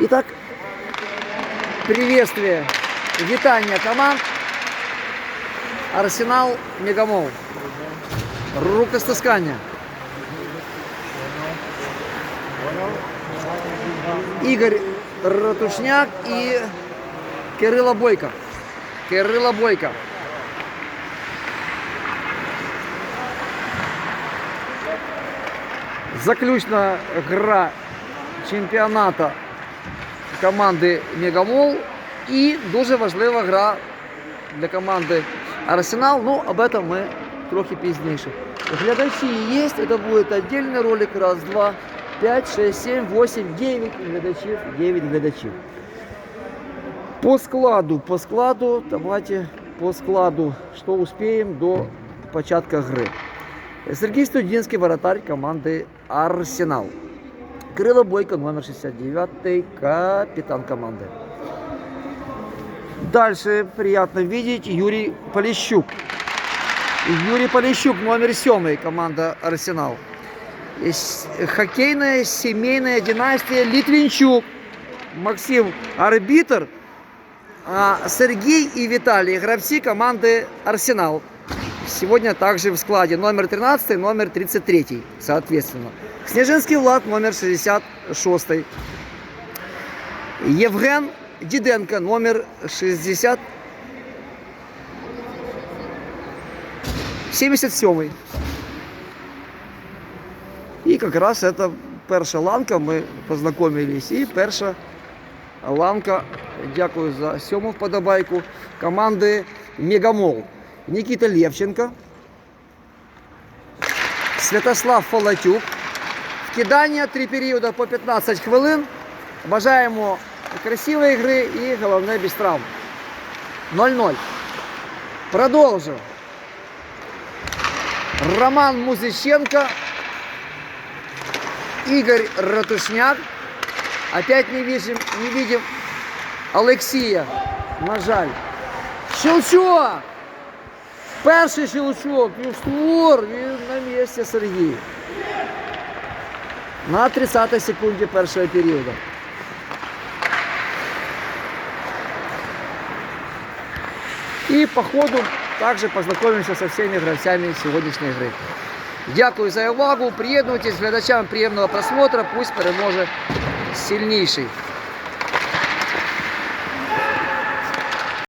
Итак, приветствие, витание команд. Арсенал, Мегамол. Рукостискання. Игорь Ратушняк и Кирило Бойко. Кирило Бойко. Заключна гра чемпіонату команди Мегамол і дуже важлива гра для команди Арсенал. Ну, об этом ми трохи пізніше. Глядачі є, це буде отдельний ролик. Раз, два, п'ять, шесть, сім, восемь, дев'ять глядачів. Дев'ять глядачів. По складу, по складу, давайте по складу, что успеем до початка гри. Сергій Студінський, воротарь команди Арсенал. Кирило Бойко, номер 69, капитан команды. Дальше приятно видеть Юрий Полищук. Юрий Полищук, номер 7, команда Арсенал. Хоккейная семейная династия Литвинчук. Максим арбитр, а Сергей и Виталий гравцы команды Арсенал. Сегодня также в складе номер 13, номер 33, соответственно. Снежинский Влад, номер 66. Евген Диденко, номер 60. 77. І якраз це перша ланка, ми познайомились. І перша ланка, дякую за сьому вподобайку, команди Мегамол. Никита Левченко, Святослав Фалатюк. Вкидання три періоди по 15 хвилин. Бажаємо красивої гри і головне без травм. 0-0. Продовжу. Роман Музиченко. Игорь Ратушняк. Опять не видим, не видим Алексія. На жаль. Щелчок! Перший щелчок, півствор, він на місці Сергій. На 30 секунді першого періоду. И по ходу также познакомимся со всеми гравцями сегодняшней игры. Дякую за увагу, приєднуйтесь, глядачам приємного просмотра, пусть переможе сильніший.